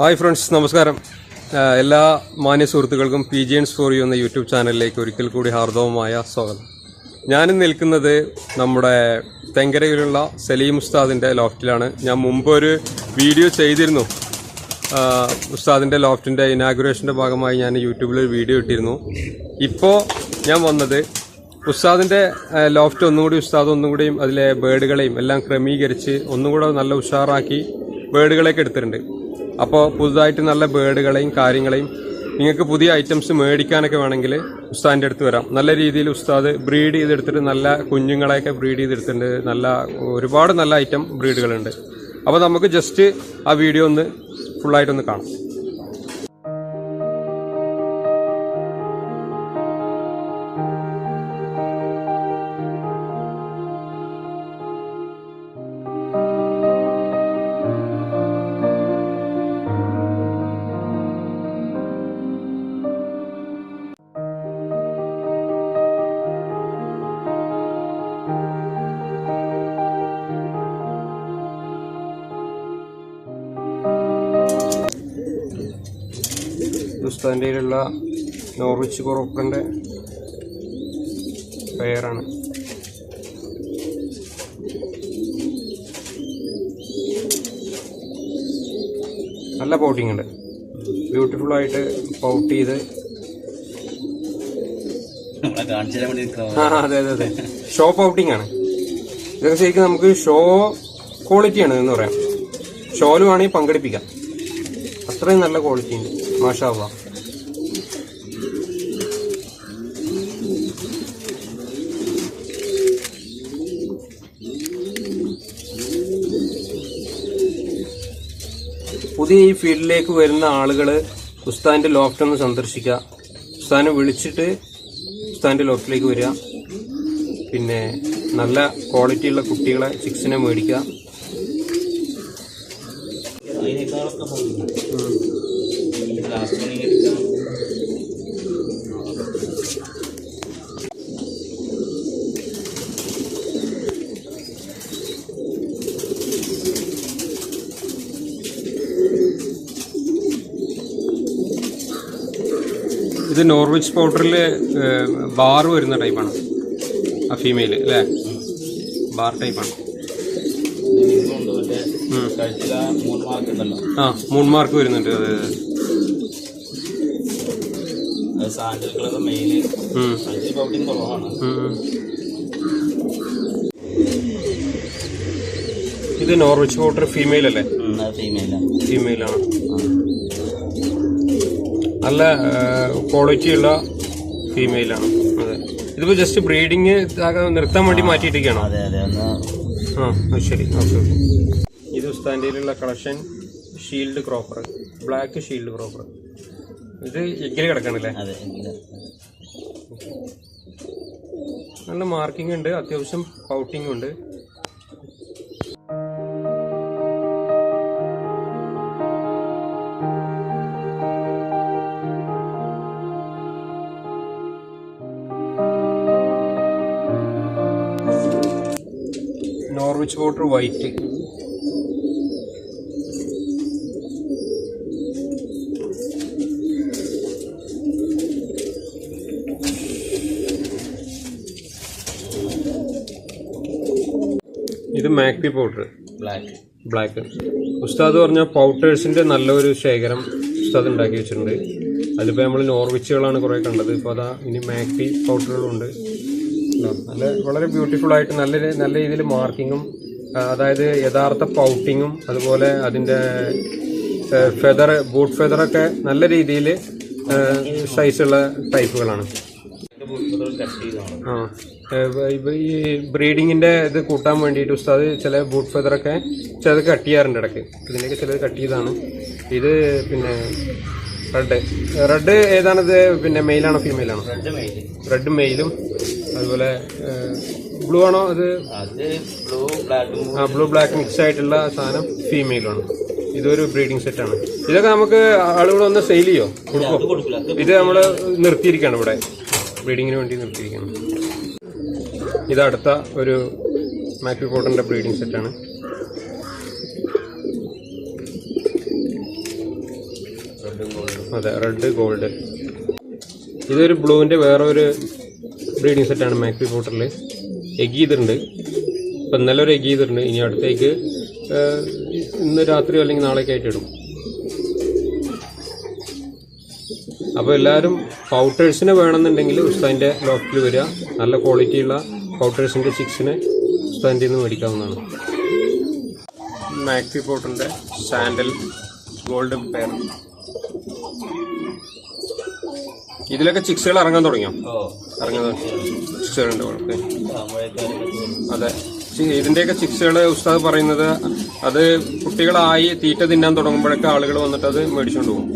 Hi friends നമസ്കാരം. എല്ലാ മാന്യ സുഹൃത്തുക്കൾക്കും P G N's for you എന്ന യൂട്യൂബ് ചാനലിലേക്ക് ഒരിക്കൽ കൂടി ഹാർദവമായ സ്വാഗതം. ഞാനും നിൽക്കുന്നത് നമ്മുടെ തെങ്കരയിലുള്ള സലീം ഉസ്താദിന്റെ ലോഫ്റ്റിലാണ്. ഞാൻ മുമ്പ് ഒരു വീഡിയോ ചെയ്തിരുന്നു. ഉസ്താദിന്റെ ലോഫ്റ്റിന്റെ ഇനാഗുറേഷന്റെ ഭാഗമായി ഞാൻ യൂട്യൂബിൽ ഒരു വീഡിയോ ഇട്ടിരുന്നു. ഇപ്പോൾ ഞാൻ വന്നത് ഉസ്താദിന്റെ ലോഫ്റ്റ് ഒന്നും കൂടി ഉസ്താദ് ഒന്നും കൂടിയും അതിലെ ബേഡുകളെയും എല്ലാം ക്രമീകരിച്ച് ഒന്നും കൂടെ നല്ല ഉഷാറാക്കി ബേഡുകളെയൊക്കെ എടുത്തിട്ടുണ്ട്. അപ്പോൾ പുതുതായിട്ട് നല്ല ബേഡുകളെയും കാര്യങ്ങളെയും നിങ്ങൾക്ക് പുതിയ ഐറ്റംസ് മേടിക്കാനൊക്കെ വേണമെങ്കിൽ ഉസ്താദിന്റെ അടുത്ത് വരാം. നല്ല രീതിയിൽ ഉസ്താദ് ബ്രീഡ് ചെയ്തെടുത്തിട്ട് നല്ല കുഞ്ഞുങ്ങളെയൊക്കെ ബ്രീഡ് ചെയ്തെടുത്തിട്ടുണ്ട്. നല്ല ഒരുപാട് നല്ല ഐറ്റം ബ്രീഡുകളുണ്ട്. അപ്പോൾ നമുക്ക് ജസ്റ്റ് ആ വീഡിയോ ഒന്ന് ഫുള്ളായിട്ടൊന്ന് കാണാം. ഉസ്താദിന്റെ കയ്യിലുള്ള നോർവിച്ച് കൊറോക്കന്റെ പേരാണ് നല്ല പൗട്ടിങ് ഉണ്ട്. ബ്യൂട്ടിഫുൾ ആയിട്ട് പൗട്ട് ചെയ്ത്. ആ അതെ അതെ അതെ. ഷോ പൗട്ടിങ് ആണ്. ഇതൊക്കെ ശരിക്കും നമുക്ക് ഷോ ക്വാളിറ്റിയാണ് എന്ന് പറയാം. ഷോയിൽ വേണമെങ്കിൽ പങ്കെടുപ്പിക്കാം. അത്രയും നല്ല ക്വാളിറ്റി ഉണ്ട്. മാഷാ അള്ളാ പുതിയ ഈ ഫീൽഡിലേക്ക് വരുന്ന ആളുകൾ ഉസ്താദിന്റെ ലോഫ്റ്റ് ഒന്ന് സന്ദർശിക്കുക ഉസ്താദിനെ വിളിച്ചിട്ട് ഉസ്താദിന്റെ ലോഫ്റ്റിലേക്ക് വരിക. പിന്നെ നല്ല ക്വാളിറ്റിയുള്ള കുട്ടികളെ ചിക്സിനെ മേടിക്കുക ലാസ്റ്റ് ഇത് നോർവിച്ച് പൗഡറിൽ ബാർ വരുന്ന ടൈപ്പാണ് ആ ഫീമെയിൽ അല്ലേ? ബാർ ടൈപ്പാണ് ആ മൂൺ മാർക്ക് വരുന്നുണ്ട് അതെ അത്. സാൻഡലുകളൊക്കെ മെയിൻ ഉം, കഴുത്തിൽ കുറവാണ്. ഇത് നോർവിച്ച് പൗഡർ ഫീമെയിൽ അല്ലേ? ഫീമെയിൽ ആണ്. നല്ല ക്വാളിറ്റി ഉള്ള ഫീമെയിൽ ഫീമെയിലാണ് അതെ. ഇതിപ്പോ ജസ്റ്റ് ബ്രീഡിങ് നിർത്താൻ വേണ്ടി ഒന്ന് ആ ശരി. Okay okay. ഇത് ഉസ്താന്റെ collection shield cropper black shield cropper ഇത് എഗ്ഗിൽ കിടക്കണല്ലേ? അതെ നല്ല മാർക്കിംഗ് ഉണ്ട് അത്യാവശ്യം പൗട്ടിംഗ് ഉണ്ട്. നോർവിച്ച് വാട്ടർ വൈറ്റ് ഇത് മാക്പി പൗഡർ ബ്ലാക്ക് ബ്ലാക്ക് ഉസ്താദ് പറഞ്ഞ പൗഡേഴ്സിന്റെ നല്ലൊരു ശേഖരം ഉസ്താദ് ഉണ്ടാക്കി വെച്ചിട്ടുണ്ട്. അതിലിപ്പോൾ നമ്മൾ നോർവിച്ചുകളാണ് കുറേ കണ്ടത്. ഇപ്പോൾ അതാ ഇനി മാക്പി പൗഡറുകളുണ്ട് ഉണ്ടോ? നല്ല വളരെ ബ്യൂട്ടിഫുൾ ആയിട്ട് നല്ല നല്ല രീതിയിൽ മാർക്കിങ്ങും അതായത് യഥാർത്ഥ പൗട്ടിങ്ങും അതുപോലെ അതിന്റെ ഫെദർ ബൂട്ട് ഫെദറൊക്കെ നല്ല രീതിയിൽ സൈസുള്ള ടൈപ്പുകളാണ് കട്ട് ചെയ്താണ് ആ ഏഹ് ഇപ്പൊ ഈ ബ്രീഡിങ്ങിന്റെ ഇത് കൂട്ടാൻ വേണ്ടിയിട്ട് ഉസ്താദ് ചില ബൂട്ട് ഫെതറൊക്കെ ചിലത് കട്ട് ചെയ്യാറുണ്ട് ഇടയ്ക്ക്. ഇതിനൊക്കെ ചിലത് കട്ട് ചെയ്താണ് ഇത് പിന്നെ റെഡ് റെഡ് ഏതാണിത്? പിന്നെ മെയിലാണോ ഫീമെയിലാണോ റെഡ് മെയിൽ അതുപോലെ ബ്ലൂ ആണോ അത്? അത് ബ്ലൂ ബ്ലാക്കും ആ ബ്ലൂ ബ്ലാക്ക് മിക്സ് ആയിട്ടുള്ള സാധനം ഫീമെയിലാണ് ഇതൊരു ബ്രീഡിംഗ് സെറ്റാണ് ഇതൊക്കെ നമുക്ക് ആളുകൾ ഒന്ന് സെയിൽ ചെയ്യോ കൊടുക്കോ ഇത് നമ്മൾ നിർത്തിയിരിക്കുകയാണ് ഇവിടെ. ബ്രീഡിങ്ങിന് വേണ്ടി നിർത്തിയിരിക്കുന്നു. ഇത് അടുത്ത ഒരു മാക്രി കോട്ടന്റെ ബ്രീഡിംഗ് സെറ്റാണ് അതെ റെഡ് ഗോൾഡ് ഇതൊരു ബ്ലൂവിന്റെ ഒരു ബ്രീഡിംഗ് സെറ്റാണ് മാക്രി കോട്ടറിൽ എഗ് ചെയ്തിട്ടുണ്ട്. ഇപ്പം ഇന്നലെ ഒരു എഗ് ചെയ്തിട്ടുണ്ട്. ഇനി അടുത്തേക്ക് ഇന്ന് രാത്രിയോ അല്ലെങ്കിൽ നാളേക്കായിട്ട് ഇടും. അപ്പോൾ എല്ലാവരും പൗട്ടേഴ്സിനെ വേണമെന്നുണ്ടെങ്കിൽ ഉസ്താദിന്റെ ലോഫ്റ്റിൽ വരിക. നല്ല ക്വാളിറ്റിയുള്ള പൗട്ടേഴ്സിന്റെ ചിക്സിനെ ഉസ്താദിന്റെ നിന്ന് മേടിക്കാവുന്നതാണ്. മാക്സി പോട്ടറിന്റെ സാൻഡൽ ഗോൾഡ് പെയർ ഇതിലൊക്കെ ചിക്സുകൾ ഇറങ്ങാൻ തുടങ്ങിയോ? ഇറങ്ങാൻ ചിക്സുകളുണ്ട് കുഴപ്പമില്ല ആകുമ്പോഴേക്കും അതെ. ഇതിന്റെയൊക്കെ ഇതിന്റെയൊക്കെ ചിക്സുകൾ ഉസ്താദ് പറയുന്നത് അത് കുട്ടികളായി തീറ്റ തിന്നാൻ തുടങ്ങുമ്പോഴൊക്കെ ആളുകൾ വന്നിട്ട് അത് മേടിച്ചുകൊണ്ട് പോകും.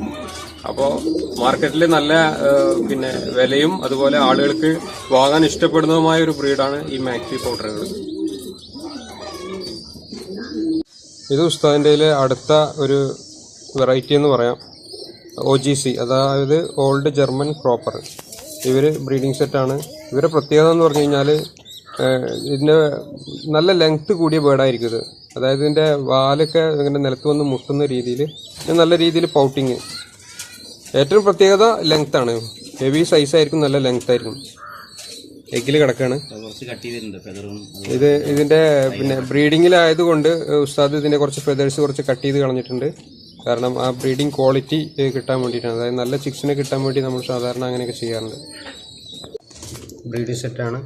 അപ്പോൾ മാർക്കറ്റിൽ നല്ല പിന്നെ വിലയും അതുപോലെ ആളുകൾക്ക് വാങ്ങാൻ ഇഷ്ടപ്പെടുന്നതുമായ ഒരു ബ്രീഡാണ് ഈ മാക്സി പൗഡറുകൾ. ഇത് ഉസ്താദിന്റെ അടുത്ത ഒരു വെറൈറ്റി എന്ന് പറയാം. ഒ ജി സി അതായത് ഓൾഡ് ജർമ്മൻ ക്രോപ്പർ. ഇവർ ബ്രീഡിംഗ് സെറ്റാണ് ഇവരുടെ പ്രത്യേകത എന്ന് പറഞ്ഞു കഴിഞ്ഞാൽ ഇതിന്റെ നല്ല ലെങ്ത് കൂടിയ ബേർഡായിരിക്കും ഇത്. അതായത് ഇതിന്റെ വാലൊക്കെ ഇങ്ങനെ നിലത്ത് വന്ന് മുട്ടുന്ന രീതിയിൽ നല്ല രീതിയിൽ പൗട്ടിങ് ഏറ്റവും പ്രത്യേകത ലെങ്ത് ആണ്. ഹെവി സൈസ് ആയിരിക്കും നല്ല ലെങ്ത് ആയിരിക്കും. എഗ്ഗിൽ കിടക്കാണ്. ഇത് ഇതിന്റെ പിന്നെ ബ്രീഡിങ്ങിലായതുകൊണ്ട് ഉസ്താദ് ഇതിന്റെ കുറച്ച് ഫെതേഴ്സ് കുറച്ച് കട്ട് ചെയ്ത് കളഞ്ഞിട്ടുണ്ട്. കാരണം ആ ബ്രീഡിംഗ് ക്വാളിറ്റി കിട്ടാൻ വേണ്ടിയിട്ടാണ്. അതായത് നല്ല ചിക്സിനെ കിട്ടാൻ വേണ്ടി നമ്മൾ സാധാരണ അങ്ങനെയൊക്കെ ചെയ്യാറുണ്ട്. ബ്രീഡിംഗ് സെറ്റാണ്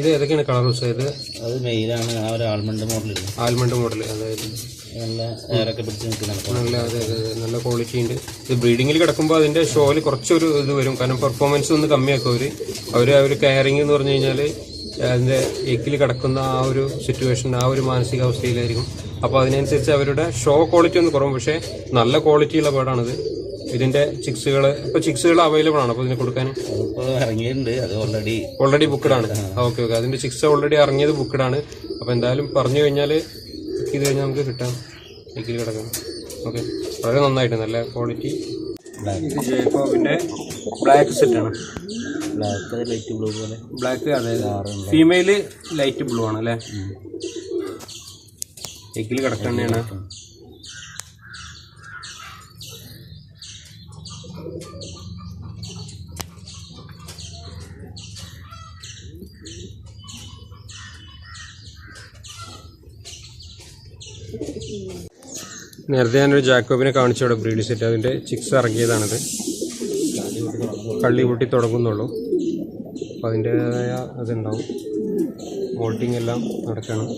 ഇത് ഏതൊക്കെയാണ് കളർ ഉസ്താദ്? അത് മെയിലാണ് ആ ഒരു ആൽമണ്ട് മോഡൽ ആൽമണ്ട് മോഡൽ അതായത് നല്ല എയറൊക്കെ പിടിച്ച് നിൽക്കുന്നുണ്ട് നല്ല അതെ അതെ അതെ നല്ല ക്വാളിറ്റി ഉണ്ട്. ഇത് ബ്രീഡിങ്ങിൽ കിടക്കുമ്പോൾ അതിന്റെ ഷോയിൽ കുറച്ചൊരു ഇത് വരും. കാരണം പെർഫോമൻസ് ഒന്ന് കമ്മിയാക്കും അവർ. അവർ ആ ഒരു കെയറിങ് എന്ന് പറഞ്ഞു കഴിഞ്ഞാൽ അതിന്റെ എക്കിൽ കിടക്കുന്ന ആ ഒരു സിറ്റുവേഷൻ ആ ഒരു മാനസികാവസ്ഥയിലായിരിക്കും. അപ്പോൾ അതിനനുസരിച്ച് അവരുടെ ഷോ ക്വാളിറ്റി ഒന്ന് കുറവും. പക്ഷേ നല്ല ക്വാളിറ്റിയുള്ള ബേർഡാണിത് ഇതിന്റെ ചിക്സുകൾ ഇപ്പോൾ ചിക്സുകൾ അവൈലബിൾ ആണ്. അപ്പോൾ ഇതിന് കൊടുക്കാൻ ഇറങ്ങിയിട്ടുണ്ട്. അത് ഓൾറെഡി ഓൾറെഡി ബുക്ക്ഡ് ആണ്. ഓക്കെ ഓക്കെ അതിന്റെ ചിക്സ് ഓൾറെഡി ഇറങ്ങിയത് ബുക്ക്ഡ് ആണ്. അപ്പോൾ എന്തായാലും പറഞ്ഞു കഴിഞ്ഞാൽ ഇത് കഴിഞ്ഞാൽ നമുക്ക് കിട്ടാം. ഡിഗ്രി കിടക്കാം. ഓക്കെ വളരെ നന്നായിട്ട് നല്ല ക്വാളിറ്റി ഇത് ജേക്കോബിന്റെ ബ്ലാക്ക് സെറ്റ് ആണ്. ബ്ലാക്ക് ലൈറ്റ് ബ്ലൂ പോലെ. ബ്ലാക്ക് അതായത് ഫീമെയിൽ ലൈറ്റ് ബ്ലൂ ആണ് അല്ലേ എഗ്ഗിൽ കിടക്കുന്നതാണ് നേരത്തെ ഞാനൊരു ജാക്കോബിനെ കാണിച്ചു അവിടെ ബ്രീഡ് സെറ്റ്. അതിന്റെ ചിക്സ് ഇറങ്ങിയതാണിത് കള്ളി പൊട്ടി തുടങ്ങുന്നുള്ളൂ. അപ്പം അതിന്റേതായ അതുണ്ടാവും. മോൾട്ടിങ് എല്ലാം നടക്കണം.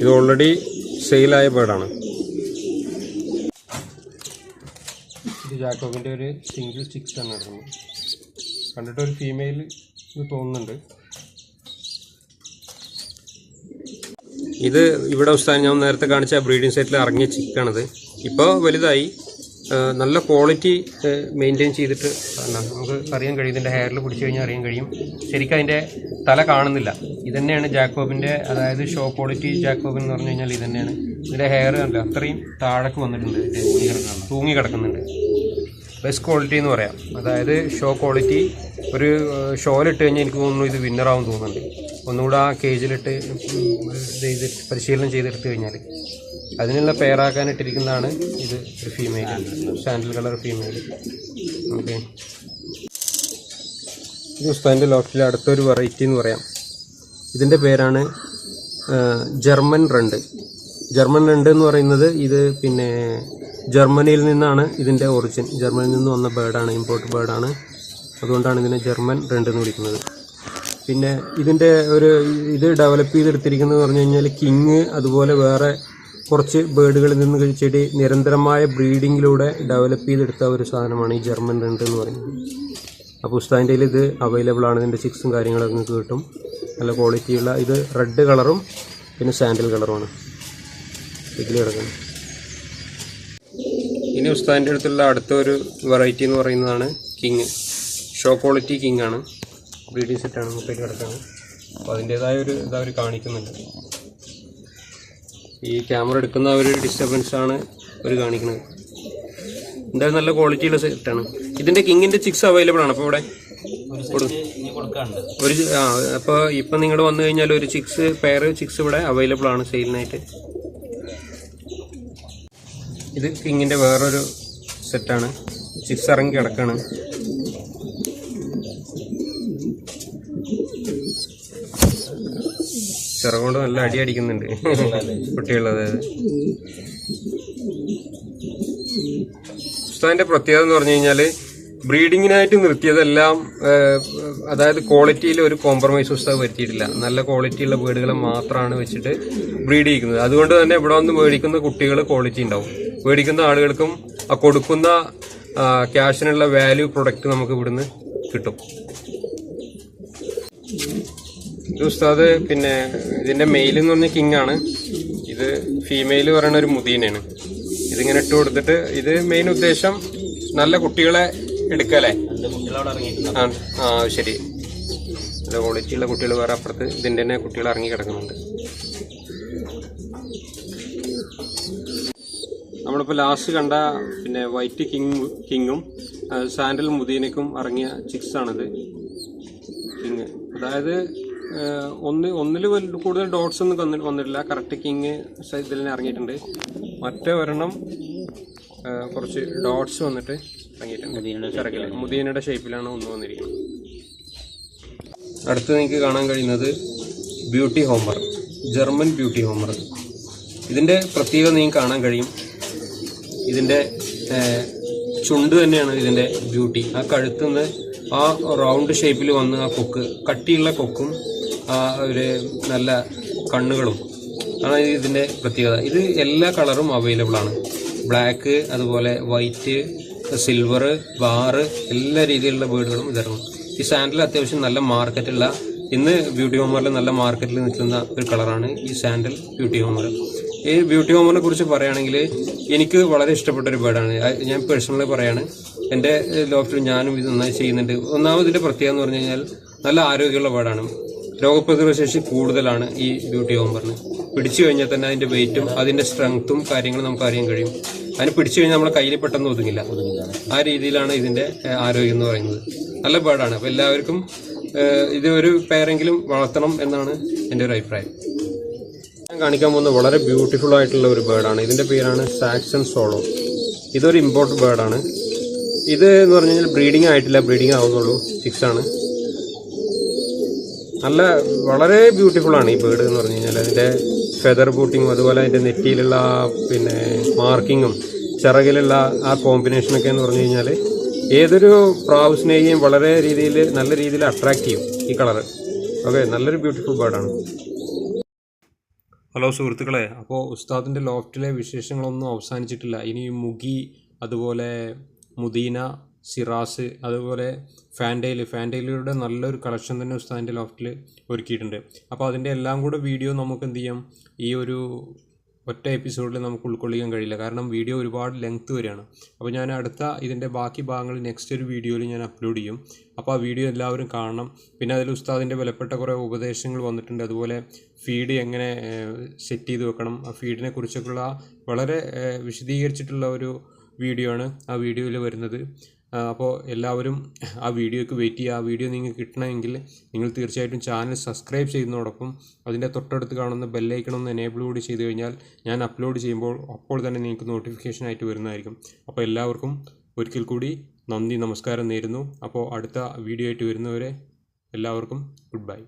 ഇത് ഓൾറെഡി സെയിലായ ബേഡാണ് ഇത് ജാക്കോബിന്റെ ഒരു സിംഗിൾ ചിക്സ് ആണ് നടക്കുന്നത്. കണ്ടിട്ട് ഒരു ഫീമെയിൽ ഇത് തോന്നുന്നുണ്ട്. ഇത് ഇവിടെ ഉസ്താൻ ഞാൻ നേരത്തെ കാണിച്ച ബ്രീഡിംഗ് സൈറ്റിൽ ഇറങ്ങിയ ചിക്കാണിത് ഇപ്പോൾ വലുതായി. നല്ല ക്വാളിറ്റി മെയിന്റെയിൻ ചെയ്തിട്ട് നമുക്ക് അറിയാൻ കഴിയും. ഇതിന്റെ ഹെയറിൽ പിടിച്ചു കഴിഞ്ഞാൽ അറിയാൻ കഴിയും. ശരിക്കും അതിന്റെ തല കാണുന്നില്ല. ഇതന്നെയാണ് ജാക്കോബിന്റെ അതായത് ഷോ ക്വാളിറ്റി ജാക്കോബിൻ എന്ന് പറഞ്ഞു കഴിഞ്ഞാൽ ഇതന്നെയാണ്. ഇതിന്റെ ഹെയർ അല്ല അത്രയും താഴേക്ക് വന്നിട്ടുണ്ട്. തൂങ്ങി കിടക്കുന്നുണ്ട്. ബെസ്റ്റ് ക്വാളിറ്റി എന്ന് പറയാം. അതായത് ഷോ ക്വാളിറ്റി ഒരു ഷോയിലിട്ട് കഴിഞ്ഞാൽ എനിക്ക് തോന്നുന്നു ഇത് വിന്നറാവും തോന്നുന്നുണ്ട്. ഒന്നുകൂടെ ആ കേജിലിട്ട് ഇത് പരിശീലനം ചെയ്തെടുത്തു കഴിഞ്ഞാൽ അതിനുള്ള പെയറാക്കാനിട്ടിരിക്കുന്നതാണ് ഇത് ഒരു female sandal colour female okay. ഇത് ഉസ്താന്റെ ലോഫ്റ്റിലെ അടുത്തൊരു വെറൈറ്റി എന്ന് പറയാം. ഇതിന്റെ പേരാണ് ജർമ്മൻ റണ്ട് ജർമ്മൻ റണ്ട് എന്ന് പറയുന്നത് ഇത് പിന്നെ ജർമ്മനിയിൽ നിന്നാണ് ഇതിന്റെ ഒറിജിൻ ജർമ്മനിയിൽ നിന്ന് വന്ന ബേർഡാണ് ഇമ്പോർട്ട് ബേർഡാണ് അതുകൊണ്ടാണ് ഇതിനെ ജർമ്മൻ റെൻഡ് എന്ന് വിളിക്കുന്നത്. പിന്നെ ഇതിന്റെ ഒരു ഇത് ഡെവലപ്പ് ചെയ്തെടുത്തിരിക്കുന്നത് പറഞ്ഞു കഴിഞ്ഞാൽ കിങ് അതുപോലെ വേറെ കുറച്ച് ബേർഡുകളിൽ നിന്ന് ചെടി നിരന്തരമായ ബ്രീഡിങ്ങിലൂടെ ഡെവലപ്പ് ചെയ്തെടുത്ത ഒരു സാധനമാണ് ഈ ജർമ്മൻ റെൻഡ് എന്ന് പറയുന്നത്. അപ്പോൾ ഉസ്താദിന്റെ ഇത് അവൈലബിൾ ആണ്. ഇതിന്റെ ചിക്സും കാര്യങ്ങളൊക്കെ നിങ്ങൾക്ക് കിട്ടും. നല്ല ക്വാളിറ്റിയുള്ള ഇത് റെഡ് കളറും പിന്നെ സാൻഡൽ കളറുമാണ് ഇതിൽ കിടക്കുന്നത് ഇനി ഉസ്താദിന്റെ അടുത്തുള്ള അടുത്ത ഒരു വെറൈറ്റി എന്ന് പറയുന്നതാണ് കിങ്. ഷോ ക്വാളിറ്റി കിങ് ആണ്. ബ്രീഡിംഗ് സെറ്റാണ് മുപ്പേറ്റ് കിടക്കാണ് അപ്പോൾ അതിന്റേതായ ഒരു ഇത് അവർ കാണിക്കുന്നുണ്ട്. ഈ ക്യാമറ എടുക്കുന്ന ഒരു ഡിസ്റ്റർബൻസ് ആണ് അവർ കാണിക്കുന്നത് എന്തായാലും നല്ല ക്വാളിറ്റിയുള്ള ആണ്. ഇതിന്റെ കിങ്ങിന്റെ ചിക്സ് അവൈലബിൾ ആണ്. അപ്പോൾ ഇവിടെ ഒരു ആ അപ്പോൾ ഇപ്പം നിങ്ങൾ വന്നു കഴിഞ്ഞാൽ ഒരു ചിക്സ് പെയർ ചിക്സ് ഇവിടെ അവൈലബിൾ ആണ് സെയിലിനായിട്ട് ഇത് കിങ്ങിന്റെ വേറൊരു സെറ്റാണ് ചിക്സ് ഇറങ്ങി കിടക്കാണ്. ചിറകൊണ്ട് നല്ല അടി അടിക്കുന്നുണ്ട്. കുട്ടികളത് ഉസ്താദിന്റെ പ്രത്യേകത എന്ന് പറഞ്ഞു കഴിഞ്ഞാൽ ബ്രീഡിങ്ങിനായിട്ട് നിർത്തിയതെല്ലാം അതായത് ക്വാളിറ്റിയിൽ ഒരു കോംപ്രമൈസ് പുസ്തകം വരുത്തിയിട്ടില്ല. നല്ല ക്വാളിറ്റിയുള്ള വീടുകളെ മാത്രമാണ് വെച്ചിട്ട് ബ്രീഡ് ചെയ്യിക്കുന്നത് അതുകൊണ്ട് തന്നെ ഇവിടെ വന്ന് മേടിക്കുന്ന കുട്ടികൾ ക്വാളിറ്റി ഉണ്ടാവും. മേടിക്കുന്ന ആളുകൾക്കും ആ കൊടുക്കുന്ന ക്യാഷിനുള്ള വാല്യൂ പ്രൊഡക്റ്റ് നമുക്ക് ഇവിടുന്ന് കിട്ടും. ഇത് ഉസ്താദ് പിന്നെ ഇതിന്റെ മെയിൽ എന്ന് പറഞ്ഞ കിങ് ആണ്. ഇത് ഫീമെയിൽ പറയുന്ന ഒരു മുദീനയാണ്. ഇതിങ്ങനെ ഇട്ട് കൊടുത്തിട്ട് ഇത് മെയിൻ ഉദ്ദേശം നല്ല കുട്ടികളെ എടുക്കല്ലേ ആ ആ ശരി. നല്ല ക്വാളിറ്റിയുള്ള കുട്ടികൾ വേറെ അപ്പുറത്ത് ഇതിന്റെ തന്നെ കുട്ടികൾ ഇറങ്ങി കിടക്കുന്നുണ്ട്. നമ്മളിപ്പോൾ ലാസ്റ്റ് കണ്ട പിന്നെ വൈറ്റ് കിങ് കിങ്ങും സാൻഡൽ മുദീനക്കും ഇറങ്ങിയ ചിക്സ് ആണിത്. കിങ് അതായത് ഒന്ന് ഒന്നിൽ കൂടുതൽ ഡോട്ട്സ് ഒന്നും വന്നിട്ട് വന്നിട്ടില്ല. കറക്റ്റ് കിങ് ഇതിൽ തന്നെ ഇറങ്ങിയിട്ടുണ്ട്. മറ്റേ ഒരെണ്ണം കുറച്ച് ഡോട്ട്സ് വന്നിട്ട് ഇറങ്ങിയിട്ടുണ്ട്. മുദീനയുടെ ഷേപ്പിലാണ് ഒന്ന് വന്നിരിക്കുന്നത്. അടുത്ത് നിങ്ങൾക്ക് കാണാൻ കഴിയുന്നത് beauty homer German beauty homer ഇതിന്റെ പ്രത്യേകത നിങ്ങൾക്ക് കാണാൻ കഴിയും. ഇതിന്റെ ചുണ്ട് തന്നെയാണ് ഇതിന്റെ ബ്യൂട്ടി ആ കഴുത്തുനിന്ന് ആ റൗണ്ട് ഷേപ്പിൽ വന്ന് ആ കൊക്ക് കട്ടിയുള്ള കൊക്കും ഒരു നല്ല കണ്ണുകളും ആണ് ഇതിന്റെ പ്രത്യേകത. ഇത് എല്ലാ കളറും അവൈലബിൾ ആണ്. ബ്ലാക്ക് അതുപോലെ വൈറ്റ് സിൽവർ ബാറ് എല്ലാ രീതിയിലുള്ള ബേഡുകളും ഇതിറങ്ങും ഈ സാൻഡിൽ അത്യാവശ്യം നല്ല മാർക്കറ്റുള്ള ഇന്ന് ബ്യൂട്ടി ഹോമറിൽ നല്ല മാർക്കറ്റിൽ നിൽക്കുന്ന ഒരു കളറാണ് ഈ സാൻഡൽ ബ്യൂട്ടി ഹോമർ ഈ ബ്യൂട്ടി ഹോമറിനെ കുറിച്ച് പറയുകയാണെങ്കിൽ എനിക്ക് വളരെ ഇഷ്ടപ്പെട്ട ഒരു ബേഡാണ് ഞാൻ പേഴ്സണലി പറയാണ്. എന്റെ ലോഫ്റ്റിൽ ഞാനും ഇത് നന്നായി ചെയ്യുന്നുണ്ട്. ഒന്നാമതിന്റെ പ്രത്യേകത എന്ന് പറഞ്ഞു കഴിഞ്ഞാൽ നല്ല ആരോഗ്യമുള്ള ബേർഡാണ് രോഗപ്രതിരോധ ശേഷി കൂടുതലാണ് ഈ ബ്യൂട്ടി ഓംബറിന് പിടിച്ചു കഴിഞ്ഞാൽ തന്നെ അതിന്റെ വെയിറ്റും അതിന്റെ സ്ട്രെങ്ത്തും കാര്യങ്ങളും നമുക്ക് അറിയാൻ കഴിയും. അതിന് പിടിച്ചു കഴിഞ്ഞാൽ നമ്മളെ കയ്യിൽ പെട്ടെന്ന് ഒതുങ്ങില്ല. ആ രീതിയിലാണ് ഇതിന്റെ ആരോഗ്യം എന്ന് പറയുന്നത്. നല്ല ബേർഡാണ് അപ്പോൾ എല്ലാവർക്കും ഇത് ഒരു പേരെങ്കിലും വളർത്തണം എന്നാണ് എന്റെ ഒരു അഭിപ്രായം. ഞാൻ കാണിക്കാൻ പോകുന്നത് വളരെ ബ്യൂട്ടിഫുൾ ആയിട്ടുള്ള ഒരു ബേർഡാണ് ഇതിന്റെ പേരാണ് സാക്സൺ സോളോ ഇതൊരു ഇമ്പോർട്ട് ബേർഡാണ് ഇത് എന്ന് പറഞ്ഞു കഴിഞ്ഞാൽ ബ്രീഡിംഗ് ആയിട്ടില്ല. ബ്രീഡിംഗ് ആവുന്നുള്ളൂ. സിക്സ് ആണ്. നല്ല വളരെ ബ്യൂട്ടിഫുൾ ആണ് ഈ ബേർഡ് എന്ന് പറഞ്ഞു കഴിഞ്ഞാൽ അതിന്റെ ഫെദർ ബൂട്ടിങ്ങും അതുപോലെ അതിന്റെ നെറ്റിയിലുള്ള പിന്നെ മാർക്കിങ്ങും ചിറകിലുള്ള ആ കോമ്പിനേഷനൊക്കെ എന്ന് പറഞ്ഞു കഴിഞ്ഞാൽ ഏതൊരു പ്രാവ് വളരെ രീതിയിൽ നല്ല രീതിയിൽ അട്രാക്ട് ചെയ്യും ഈ കളർ ഓക്കെ നല്ലൊരു ബ്യൂട്ടിഫുൾ ബേർഡാണ് ഹലോ സുഹൃത്തുക്കളെ അപ്പോൾ ഉസ്താദിന്റെ ലോഫ്റ്റിലെ വിശേഷങ്ങളൊന്നും അവസാനിച്ചിട്ടില്ല. ഇനി മുഗി അതുപോലെ മുദീന സിറാസ് അതുപോലെ ഫാൻഡെയിൽ ഫാൻഡെയിലൂടെ നല്ലൊരു കളക്ഷൻ തന്നെ ഉസ്താദിന്റെ ലോഫ്റ്റിൽ ഒരുക്കിയിട്ടുണ്ട്. അപ്പോൾ അതിന്റെ എല്ലാം കൂടെ വീഡിയോ നമുക്ക് എന്ത് ചെയ്യാം? ഈ ഒരു ഒറ്റ എപ്പിസോഡിൽ നമുക്ക് ഉൾക്കൊള്ളിക്കാൻ കഴിയില്ല. കാരണം വീഡിയോ ഒരുപാട് ലെങ്ത് വരികയാണ് അപ്പോൾ ഞാൻ അടുത്ത ഇതിന്റെ ബാക്കി ഭാഗങ്ങൾ നെക്സ്റ്റ് ഒരു വീഡിയോയിൽ ഞാൻ അപ്ലോഡ് ചെയ്യും. അപ്പോൾ ആ വീഡിയോ എല്ലാവരും കാണണം. പിന്നെ അതിൽ ഉസ്താദിന്റെ വിലപ്പെട്ട കുറേ ഉപദേശങ്ങൾ വന്നിട്ടുണ്ട്. അതുപോലെ ഫീഡ് എങ്ങനെ സെറ്റ് ചെയ്ത് വെക്കണം. ആ ഫീഡിനെ കുറിച്ചൊക്കെയുള്ള വളരെ വിശദീകരിച്ചിട്ടുള്ള ഒരു വീഡിയോ ആണ് ആ വീഡിയോയിൽ വരുന്നത്. അപ്പോൾ എല്ലാവരും ആ വീഡിയോയ്ക്ക് വെയിറ്റ് ചെയ്യുക. ആ വീഡിയോ നിങ്ങൾക്ക് കിട്ടണമെങ്കിൽ നിങ്ങൾ തീർച്ചയായിട്ടും ചാനൽ സബ്സ്ക്രൈബ് ചെയ്യുന്നതോടൊപ്പം അതിന്റെ തൊട്ടടുത്ത് കാണുന്ന ബെല്ലൈക്കൺ ഒന്ന് എനേബിൾ കൂടി ചെയ്ത് കഴിഞ്ഞാൽ ഞാൻ അപ്ലോഡ് ചെയ്യുമ്പോൾ അപ്പോൾ തന്നെ നിങ്ങൾക്ക് നോട്ടിഫിക്കേഷൻ ആയിട്ട് വരുന്നതായിരിക്കും. അപ്പോൾ എല്ലാവർക്കും ഒരിക്കൽ കൂടി നന്ദി നമസ്കാരം നേരുന്നു. അപ്പോൾ അടുത്ത വീഡിയോ ആയിട്ട് വരുന്നവരെ എല്ലാവർക്കും ഗുഡ് ബൈ